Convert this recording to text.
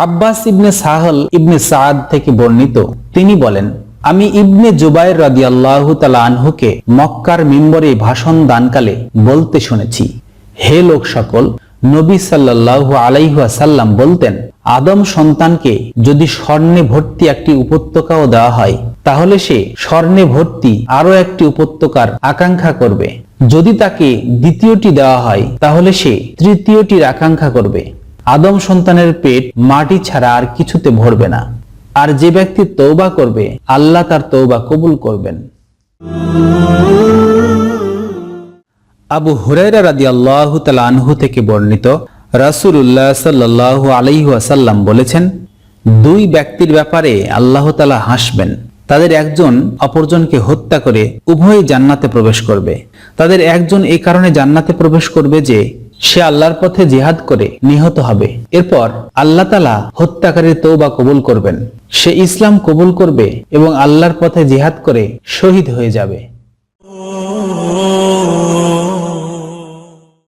আব্বাস ইবনে সাহল ইবনে সাদ থেকে বর্ণিত। তিনি বলেন, আমি ইবনে জুবাইর রাদিয়াল্লাহু তাআলা আনহুকে মক্কার মিম্বরে ভাষণ দানকালে বলতে শুনেছি। হে লোক সকল, নবী সাল্লাল্লাহু আলাইহি ওয়াসাল্লাম বলতেন, আদম সন্তানকে যদি স্বর্ণে ভর্তি একটি উপত্যকাও দেওয়া হয়, তাহলে সে স্বর্ণে ভর্তি আরও একটি উপত্যকার আকাঙ্ক্ষা করবে। যদি তাকে দ্বিতীয়টি দেওয়া হয়, তাহলে সে তৃতীয়টির আকাঙ্ক্ষা করবে। আদম সন্তানের পেট মাটি ছাড়া আর কিছুতে ভরবে না। আর যে ব্যক্তি তৌবা করবে, আল্লাহ তার তৌবা কবুল করবেন। আবু হুরাইরা রাদিয়াল্লাহু তাআলা আনহু থেকে বর্ণিত রাসূলুল্লাহ সাল্লাল্লাহু আলাইহি ওয়াসাল্লাম বলেছেন, দুই ব্যক্তির ব্যাপারে আল্লাহ তাআলা হাসবেন। তাদের একজন অপরজনকে হত্যা করে উভয়ই জান্নাতে প্রবেশ করবে। তাদের একজন এ কারণে জান্নাতে প্রবেশ করবে যে সে আল্লাহর পথে জিহাদ করে নিহত হবে। এরপর আল্লাহ তালা হত্যাকারীর তৌবা কবুল করবেন। সে ইসলাম কবুল করবে এবং আল্লাহর পথে জিহাদ করে শহীদ হয়ে যাবে।